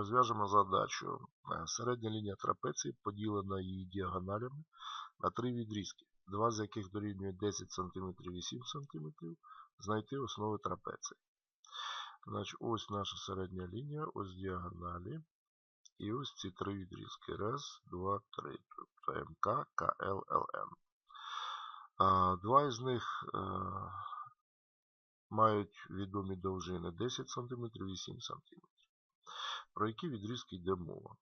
розв'яжемо задачу. Е, Середня лінія трапеції поділена її діагоналями на три відрізки, два з яких дорівнює 10 см і 7 см. Знайти основи трапеції. Значить, ось наша середня лінія, ось діагоналі. І ось ці три відрізки. Раз, два, три. Тобто МК, КЛ. А, Два із них е, мають відомі довжини 10 см і 7 см. Про які відрізки йде мова?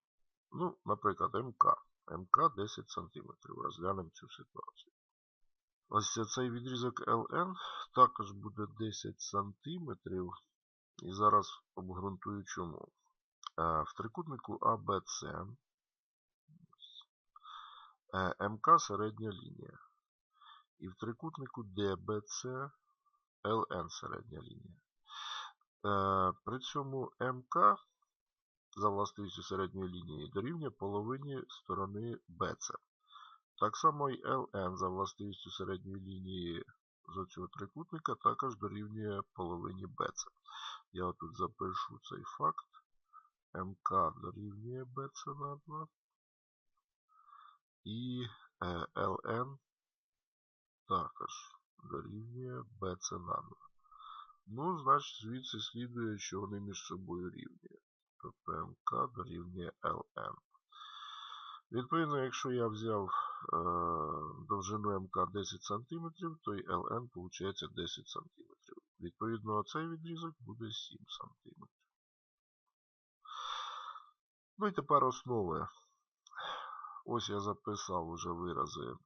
Ну, наприклад, МК. МК 10 см. Розглянемо цю ситуацію. Ось цей відрізок ЛН також буде 10 см. І зараз обґрунтую чому. Е, В трикутнику АБЦ е, МК середня лінія. І в трикутнику ДБЦ ЛН середня лінія. Е, При цьому МК за властивістю середньої лінії дорівнює половині сторони BC. Так само і LN за властивістю середньої лінії з цього трикутника також дорівнює половині BC. Я тут запишу цей факт. МК дорівнює BC на 2. І е, LN також дорівнює BC на 2. Ну, значить, звідси слідує, що вони між собою рівні. МК дорівнює LN. Відповідно, якщо я взяв е, довжину МК 10 см, то і LN виходить 10 см. Відповідно, цей відрізок буде 7 см. Ну і тепер основи. Ось я записав уже вирази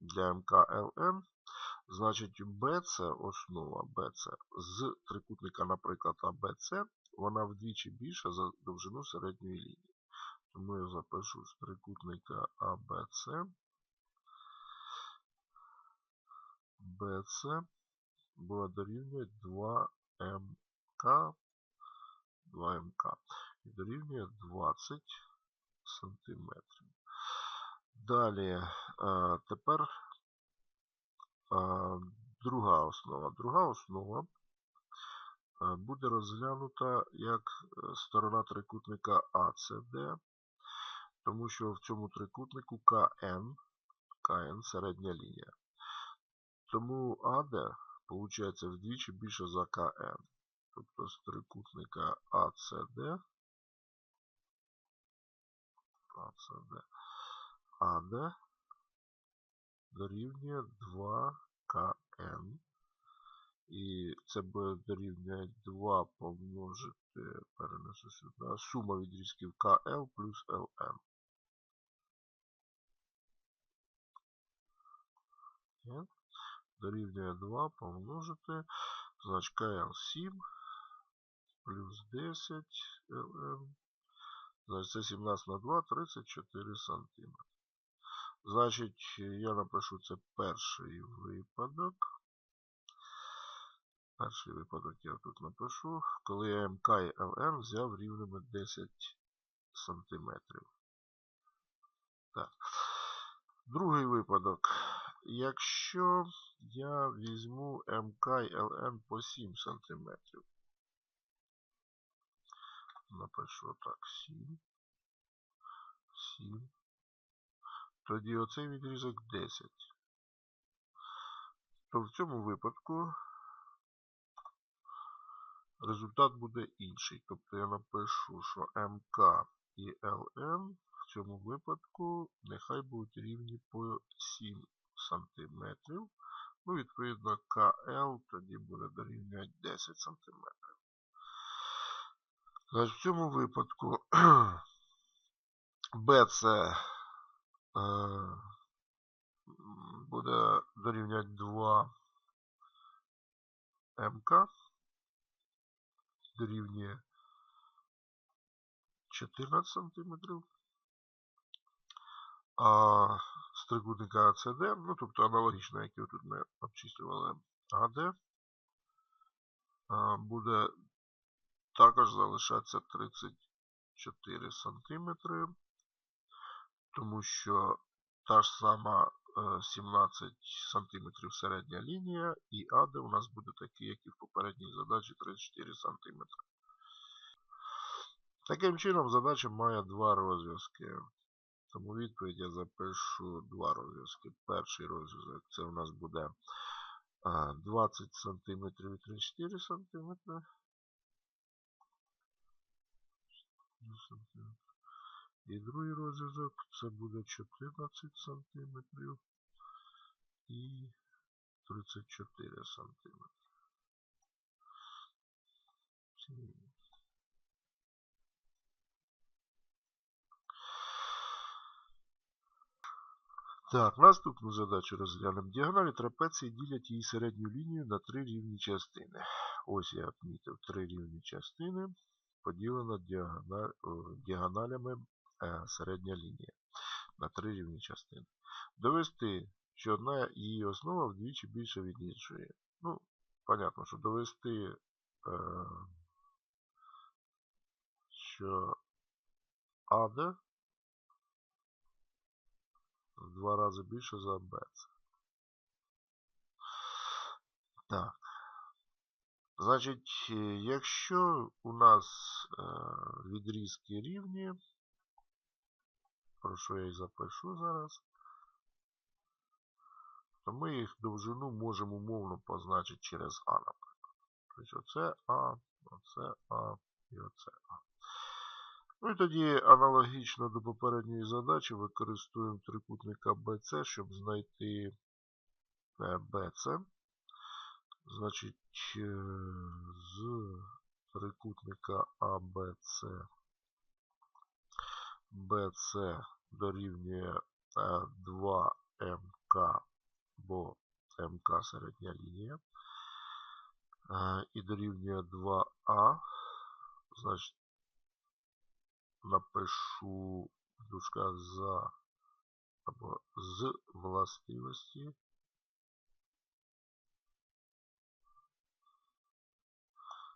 для МКЛН. Значить, BC, основа BC з трикутника, наприклад, ABC, вона вдвічі більша за довжину середньої лінії. Тому я запишу з трикутника ABC. BC буде дорівнює 2МК. 2МК. І дорівнює 20 см. Далі, тепер друга основа. Друга основа буде розглянута як сторона трикутника АЦД, тому що в цьому трикутнику КН, КН середня лінія. Тому АД виходить вдвічі більше за КН. Тобто з трикутника АЦД, АЦД, АД дорівнює 2КН. І це буде дорівнює 2 помножити, перенесу сюди, сума відрізків КЛ плюс ЛН. Дорівнює 2 помножити, значить КЛ 7 плюс 10 ЛН. Значить, це 17 на 2, 34 см. Значить, я напишу це перший випадок. Перший випадок я тут напишу, коли я МК і ЛН взяв рівними 10 см. Так. Другий випадок. Якщо я візьму МК і ЛН по 7 см. Напишу так, 7. 7. Тоді оцей відрізок 10. То в цьому випадку результат буде інший. Тобто я напишу, що МК і ЛН в цьому випадку нехай будуть рівні по 7 см. Ну, відповідно, КЛ тоді буде дорівнювати 10 см. Значить, в цьому випадку BC е, буде дорівнювати 2 МК дорівнює 14 см. А з трикутника АЦД, ну тобто аналогічно, як тут ми обчислювали АД, буде також залишатися 34 см, тому що та ж сама 17 см середня лінія, і АД у нас буде такий, як і в попередній задачі 34 см. Таким чином, задача має два розв'язки. Тому відповідь я запишу два розв'язки. Перший розв'язок це у нас буде 20 см і 34 см. І другий розв'язок це буде 14 см і 34 см. Так, наступну задачу розглянемо. Діагоналі трапеції ділять її середню лінію на три рівні частини. Ось я відмітив три рівні частини, діагональ, діагоналями середня лінія на три рівні частини. Довести, що одна її основа вдвічі більша від іншої. Ну, понятно, що довести, е, що АД в два рази більше за БЦ. Так. Значить, якщо у нас е, відрізки рівні, про що я і запишу зараз, то ми їх довжину можемо умовно позначити через А, наприклад. Тобто оце А, оце А і оце А. Ну і тоді аналогічно до попередньої задачі використовуємо трикутника BC, щоб знайти BC. Значить, е, з трикутника ABC BC дорівнює 2МК, бо МК середня лінія. Е, і дорівнює 2А. Значить, напишу в за або з властивості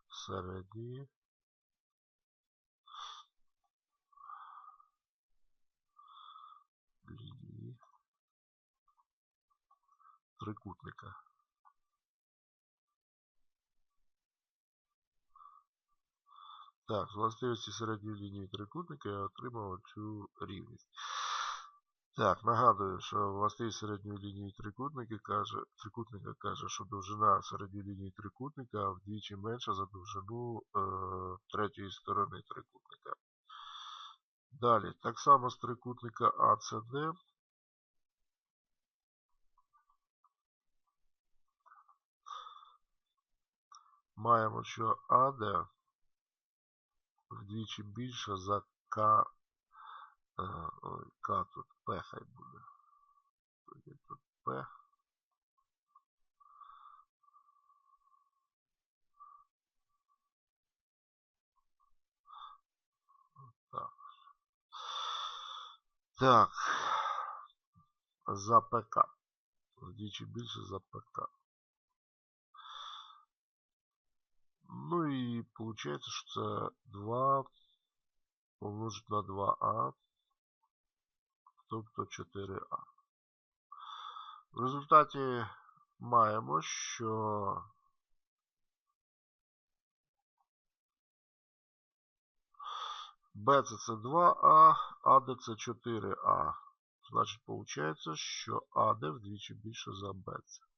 середньої трикутника. Так, з властивості середньої лінії трикутника я отримав цю рівність. Так, нагадую, що властивість середньої лінії трикутника каже, трикутника каже, що довжина середньої лінії трикутника вдвічі менша за довжину е, третьої сторони трикутника. Далі, так само з трикутника ACD. Маємо, що AD вдвічі більше за К. Ой, К тут П хай буде. Тоді тут П. Так. Так. За ПК. Вдвічі більше за ПК. Ну виходить, що це 2 помножить на 2а, тобто 4а. В результаті маємо, що BC це 2А, AD це 4А. Значить, виходить, що AD вдвічі більше за BC.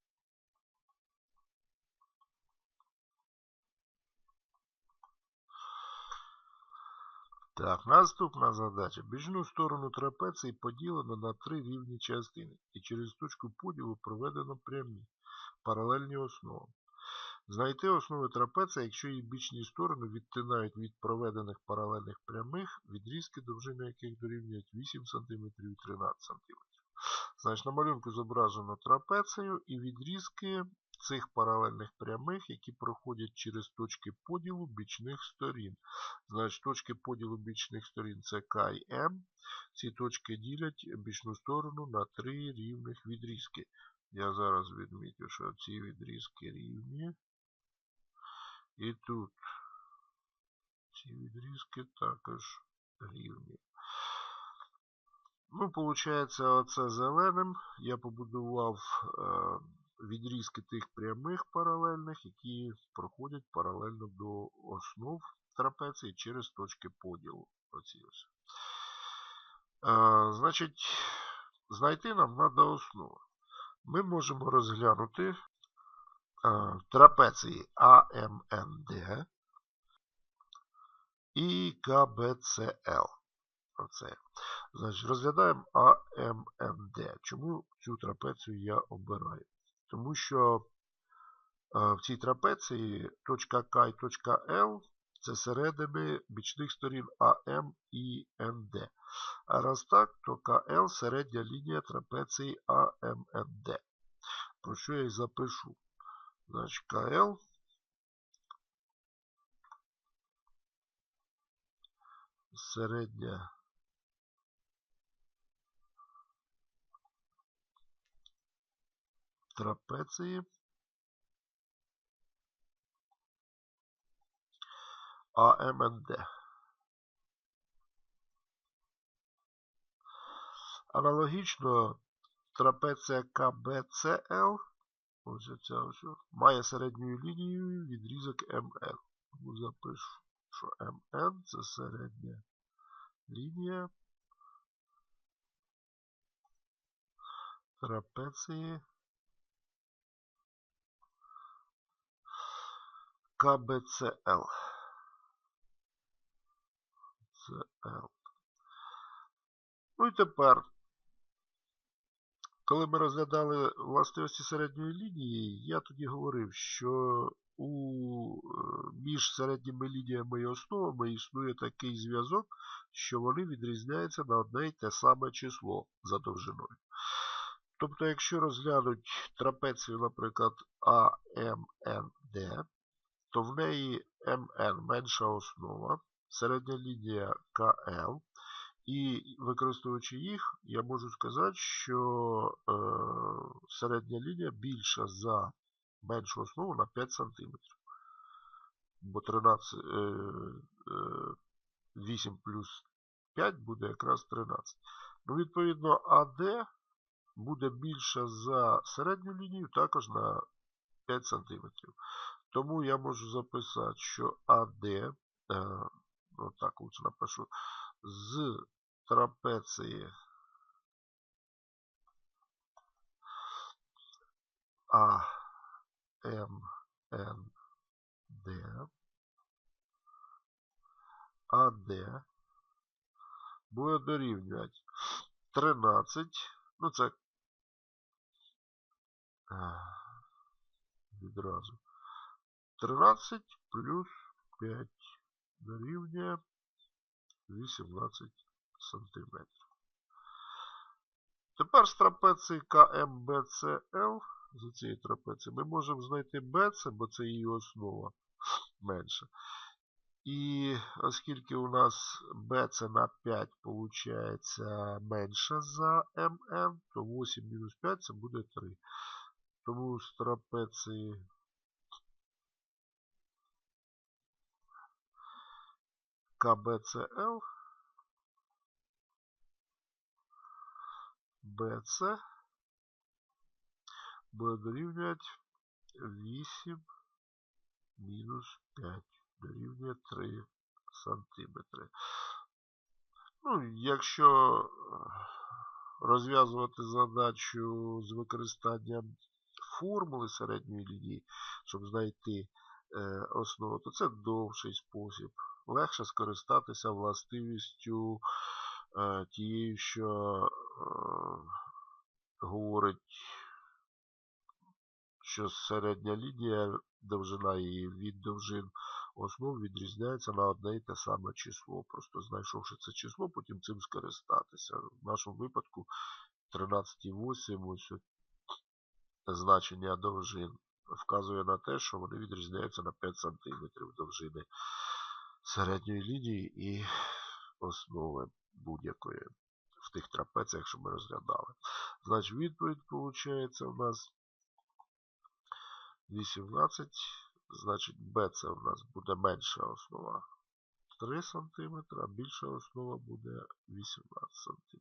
Так, наступна задача. Біжну сторону трапеції поділено на три рівні частини і через точку поділу проведено прямі паралельні основи. Знайти основи трапеції, якщо її бічні сторони відтинають від проведених паралельних прямих, відрізки довжини яких дорівнюють 8 см і 13 см. Значить, на малюнку зображено трапецію і відрізки цих паралельних прямих, які проходять через точки поділу бічних сторін. Значить, точки поділу бічних сторін це К і М. Ці точки ділять бічну сторону на три рівних відрізки. Я зараз відмітю, що ці відрізки рівні. І тут ці відрізки також рівні. Ну, виходить, оце зеленим я побудував е, відрізки тих прямих паралельних, які проходять паралельно до основ трапеції через точки поділу. Оці ось. Е, значить, знайти нам треба основу. Ми можемо розглянути е, трапеції АМНД і КБЦЛ. Оце. Значить, розглядаємо АМНД. Чому цю трапецію я обираю? Тому що е, в цій трапеції точка К і точка Л це середини бічних сторін АМ і НД. А раз так, то КЛ середня лінія трапеції АМНД. Про що я і запишу? Значить, КЛ середня трапеції АМНД. Аналогічно трапеція КБЦЛ ось ця ось, має середньою лінією відрізок МН. Тому запишу, що МН це середня лінія трапеції КБЦЛ. CL. Ну і тепер, коли ми розглядали властивості середньої лінії, я тоді говорив, що у, е, між середніми лініями і основами існує такий зв'язок, що вони відрізняються на одне й те саме число за довжиною. Тобто, якщо розглянуть трапецію, наприклад, АМНД, то в неї МН менша основа, середня лінія КЛ. І використовуючи їх, я можу сказати, що е, середня лінія більша за меншу основу на 5 см. Бо 13, е, е, 8 плюс 5 буде якраз 13. Ну, відповідно, АД буде більша за середню лінію також на 5 см. Тому я можу записати, що АД, е, отак лучше напишу, з трапеції АМНД, АД буде дорівнювати 13, ну це відразу 13 плюс 5 дорівнює 18 см. Тепер з трапеції КМБЦЛ, з цієї трапеції, ми можемо знайти BC, бо це її основа менша. І оскільки у нас BC на 5 виходить менше за МН, то 8 мінус 5 це буде 3. Тому з трапеції КБЦЛ БЦ буде дорівнювати 8 мінус 5 дорівнює 3 сантиметри. Ну, якщо розв'язувати задачу з використанням формули середньої лінії, щоб знайти основу, то це довший спосіб. Легше скористатися властивістю е, тією, що е, говорить, що середня лінія, довжина її від довжин основ відрізняється на одне і те саме число. Просто знайшовши це число, потім цим скористатися. В нашому випадку 13,8 ось значення довжин вказує на те, що вони відрізняються на 5 см довжини середньої лінії і основи будь-якої в тих трапеціях, що ми розглядали. Значить, відповідь виходить у нас 18. Значить, B це у нас буде менша основа 3 см, а більша основа буде 18 см.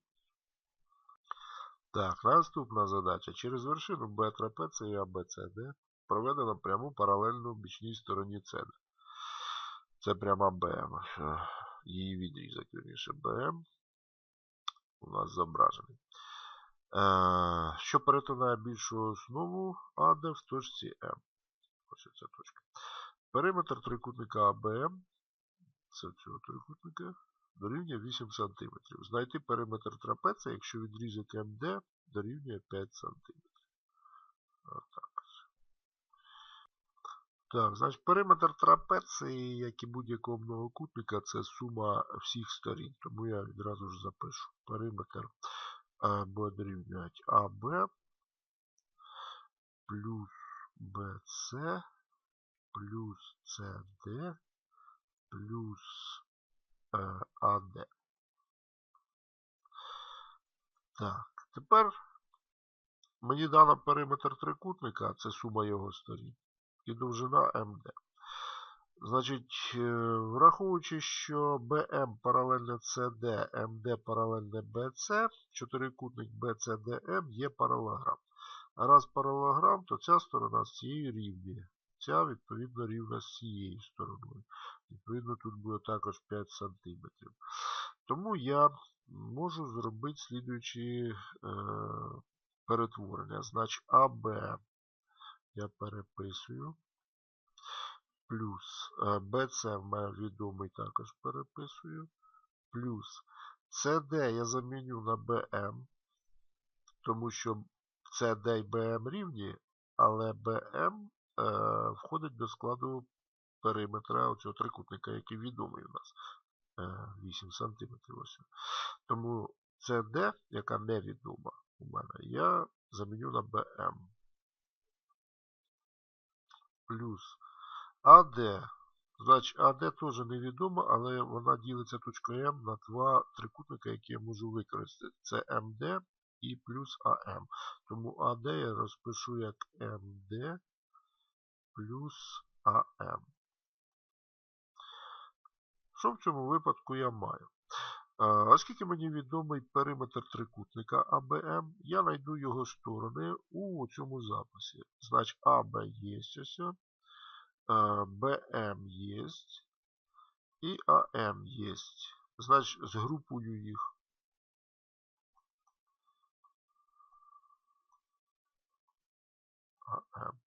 Так, наступна задача. Через вершину B трапеції ABCD проведено пряму паралельну бічній стороні CD. Це пряма БМ. Е, Її відрізок, вірніше, БМ у нас зображений. Е, Що перетинає більшу основу АД в точці М. Ось ця точка. Периметр трикутника АБМ, цього трикутника, дорівнює 8 см. Знайти периметр трапеції, якщо відрізок МД дорівнює 5 см. Отак. Так, значить, периметр трапеції, як і будь-якого многокутника, це сума всіх сторін. Тому я відразу ж запишу. Периметр буде дорівнювати АБ плюс БЦ плюс CD плюс е, АД. Так, тепер мені дано периметр трикутника, це сума його сторін, і довжина МД. Значить, е, враховуючи, що BM паралельне CD, MD паралельне BC, чотирикутник BCDM є паралограм. А раз паралограм, то ця сторона з цією рівні. Ця, відповідно, рівна з цією стороною. Відповідно, тут буде також 5 см. Тому я можу зробити слідуючі е, перетворення. Значить, АБ я переписую. Плюс е, BC в мене відомий також переписую. Плюс CD я заміню на BM, тому що CD і BM рівні, але BM е, входить до складу периметра цього трикутника, який відомий у нас. Е, 8 см. Ось. Тому CD, яка невідома у мене, я заміню на BM. Плюс AD. Значить, AD теж невідома, але вона ділиться точкою М на два трикутника, які я можу використати. Це MD і плюс АМ. Тому AD я розпишу як MD плюс АМ. Що в цьому випадку я маю? Оскільки мені відомий периметр трикутника АБМ, я знайду його сторони у цьому записі. Значить, АБ є БМ є і АМ є. Значить, згрупую їх. АМ.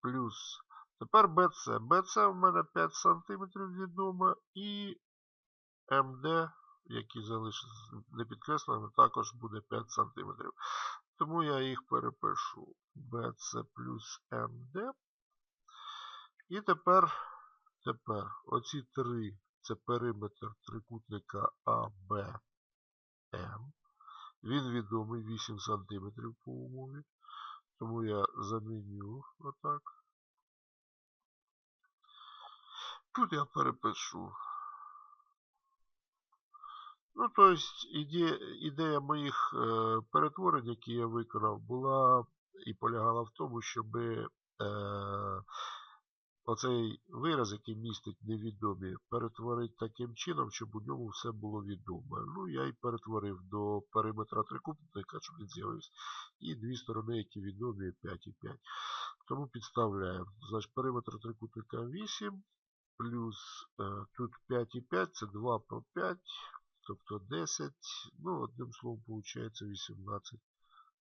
Плюс. Тепер БЦ. БЦ в мене 5 см відомо і МД, який залишиться не підкресленим, також буде 5 см. Тому я їх перепишу BC плюс MD. І тепер, тепер оці три це периметр трикутника АБМ. Він відомий 8 см по умові. Тому я заміню отак. Тут я перепишу Ну, тобто, ідея, ідея моїх е, перетворень, які я виконав, була і полягала в тому, щоб е, оцей вираз, який містить невідомі, перетворити таким чином, щоб у ньому все було відоме. Ну, я і перетворив до периметра трикутника, щоб він з'явився. І дві сторони, які відомі 5 і 5. Тому підставляємо. Значить, периметр трикутника 8, плюс е, тут 5 і 5, це 2 по 5. Тобто 10, ну, одним словом, виходить 18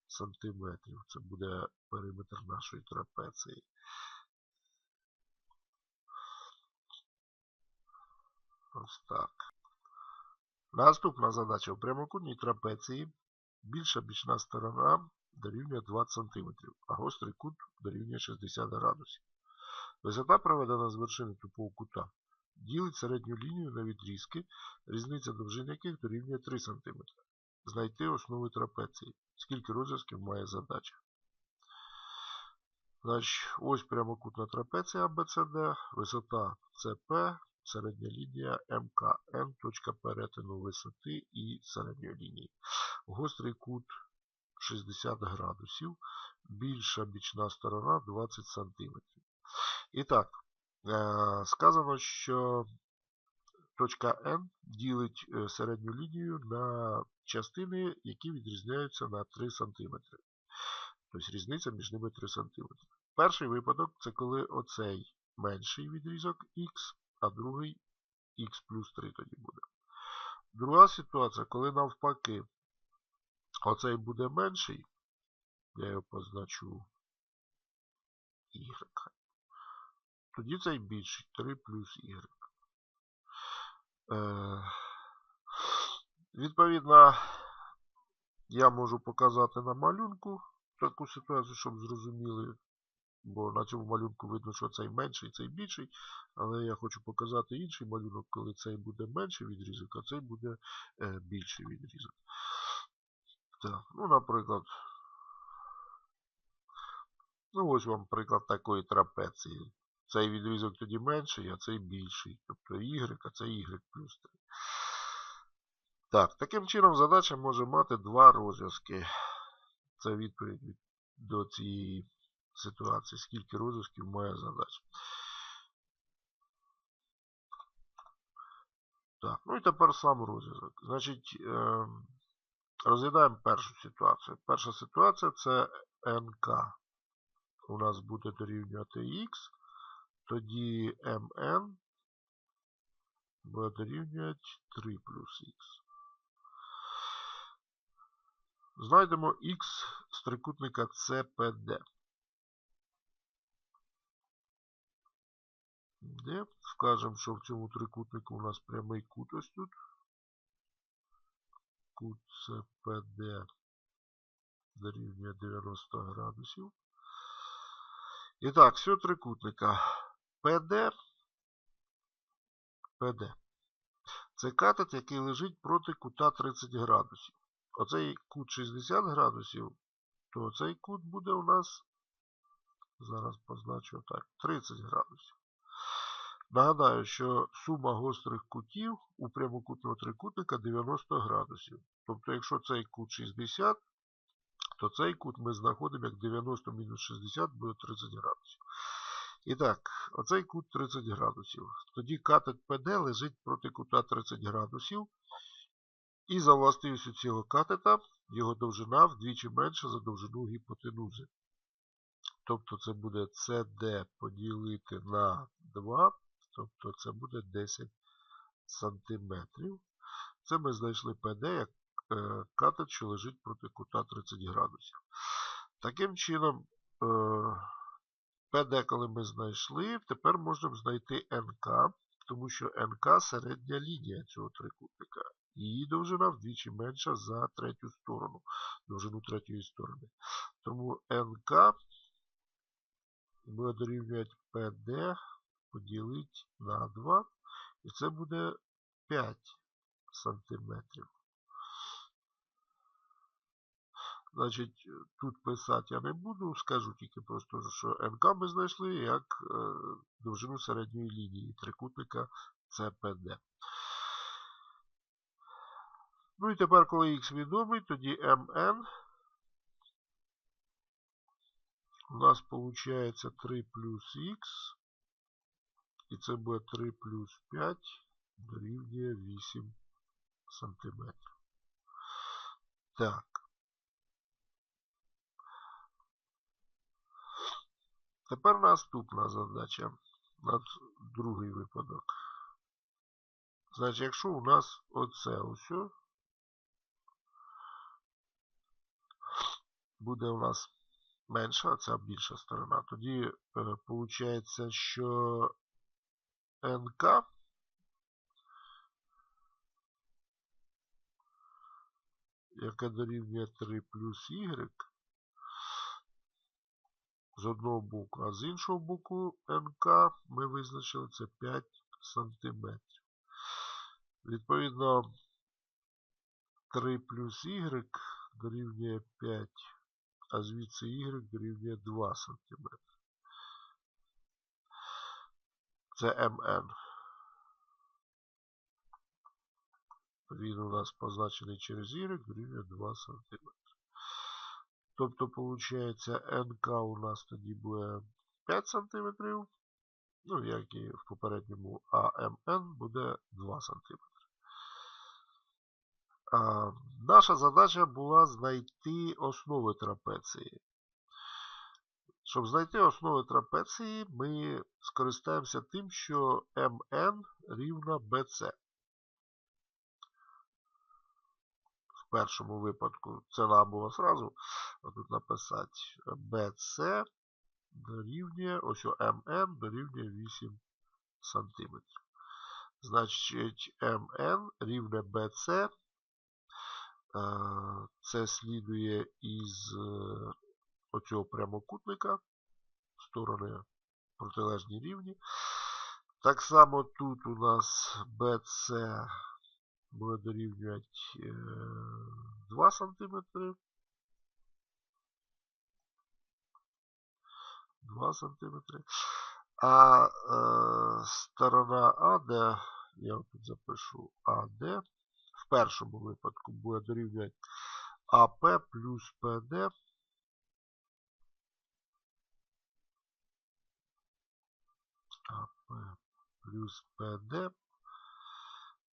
сантиметрів. Це буде периметр нашої трапеції. Ось так. Наступна задача. У прямокутній трапеції більша бічна сторона дорівнює 20 см, а гострий кут дорівнює 60 градусів. Висота проведена з вершини тупого кута Ділить середню лінію на відрізки, різниця довжин яких дорівнює 3 см. Знайти основи трапеції. Скільки розв'язків має задача. Значить, Ось прямокутна трапеція ABCD, висота CP, середня лінія МК, М точка перетину висоти і середньої лінії. Гострий кут 60 градусів, більша бічна сторона 20 см. І так, сказано, що точка N ділить е, середню лінію на частини, які відрізняються на 3 см. Тобто різниця між ними 3 см. Перший випадок це коли оцей менший відрізок Х а другий х плюс 3 тоді буде. Друга ситуація, коли навпаки, оцей буде менший, я його позначу y. Тоді цей більший 3 плюс y. Е, відповідно, я можу показати на малюнку таку ситуацію, щоб зрозуміли. Бо на цьому малюнку видно, що цей менший, цей більший. Але я хочу показати інший малюнок, коли цей буде менший відрізок, а цей буде е, більший відрізок. Так, ну, наприклад, ну ось вам приклад такої трапеції. Цей відрізок тоді менший, а цей більший. Тобто y, а це y плюс 3. Так, таким чином задача може мати два розв'язки. Це відповідь до цієї ситуації, скільки розв'язків має задача. Так, ну і тепер сам розв'язок. Значить, е, розглядаємо першу ситуацію. Перша ситуація це НК. У нас буде дорівнювати Х, тоді МН буде дорівнювати 3 плюс Х. Знайдемо Х з трикутника CPD. Де вкажемо, що в цьому трикутнику у нас прямий кут ось тут. Кут CPD дорівнює 90 градусів. І так, з трикутника PD, PD. Це катет, який лежить проти кута 30 градусів. Оцей кут 60 градусів, то цей кут буде у нас, зараз позначу так, 30 градусів. Нагадаю, що сума гострих кутів у прямокутного трикутника 90 градусів. Тобто, якщо цей кут 60, то цей кут ми знаходимо як 90 мінус 60 буде 30 градусів. І так, оцей кут 30 градусів. Тоді катет ПД лежить проти кута 30 градусів. І за властивістю цього катета його довжина вдвічі менша за довжину гіпотенузи. Тобто це буде CD поділити на 2, тобто це буде 10 см. Це ми знайшли PD як е, катет, що лежить проти кута 30 градусів. Таким чином, е, PD, коли ми знайшли, тепер можемо знайти НК, тому що НК середня лінія цього трикутника. Її довжина вдвічі менша за третю сторону, довжину третьої сторони. Тому НК буде дорівнювати PD поділити на 2. І це буде 5 сантиметрів. Значить, тут писати я не буду, скажу тільки просто, що НК ми знайшли як е, довжину середньої лінії трикутника ЦПД. Ну і тепер, коли х відомий, тоді mn у нас виходить 3 плюс х. І це буде 3 плюс 5 дорівнює 8 сантиметрів. Так. Тепер наступна задача. Над другий випадок. Значить, якщо у нас оце ось буде у нас менша, а ця більша сторона, тоді виходить, е, що НК яка дорівнює 3 плюс Y з одного боку, а з іншого боку НК ми визначили це 5 см. Відповідно, 3 плюс Y дорівнює 5, а звідси Y дорівнює 2 см. Це МН. Він у нас позначений через Y дорівнює 2 см. Тобто, виходить, НК у нас тоді буде 5 см. Ну, як і в попередньому, а МН буде 2 см. А, Наша задача була знайти основи трапеції. Щоб знайти основи трапеції, ми скористаємося тим, що МН рівна BC. Першому випадку треба було зразу тут написати BC дорівнює, ось МН дорівнює 8 см. Значить, МН рівне BC. Е, Це слідує із е, оцього прямокутника сторони протилежні рівні. Так само тут у нас BC буде дорівнювати 2 см. 2 см. А е, сторона АД, я тут запишу АД, в першому випадку буде дорівнювати АП плюс ПД. АП плюс ПД.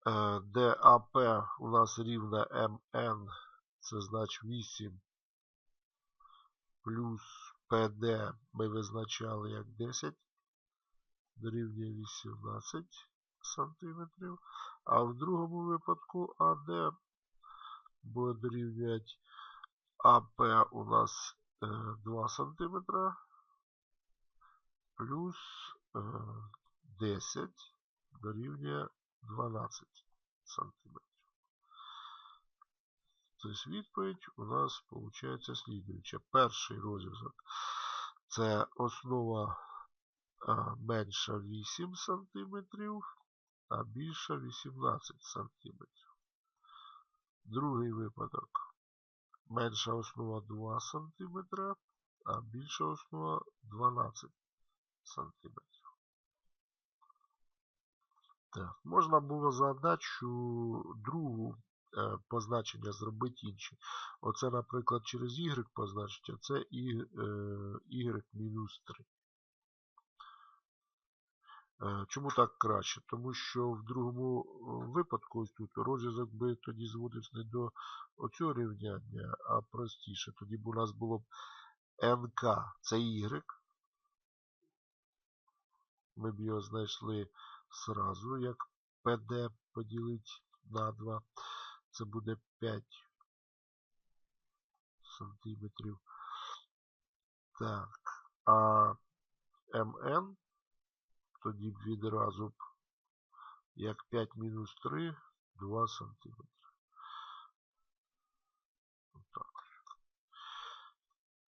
Е, де АП у нас рівне МН, це значить 8 плюс ПД ми визначали як 10, дорівнює 18 см. А в другому випадку АД буде дорівнювати АП у нас 2 см плюс 10 дорівнює 12 см. Тобто відповідь у нас виходить слідуюча. Перший розв'язок це основа менша 8 см, а більша 18 см. Другий випадок. Менша основа 2 см, а більша основа 12 см. Так, Можна було задачу другу е, позначення зробити інші. Оце, наприклад, через y позначити, а це е, y мінус 3. Е, чому так краще? Тому що в другому е, випадку ось тут розв'язок би тоді зводився не до оцього рівняння, а простіше. Тоді б у нас було б nk, це y. Ми б його знайшли сразу, як PD поділити на 2. Це буде 5 сантиметрів. Так. А МН тоді б відразу б як 5 мінус 3, 2 сантиметри.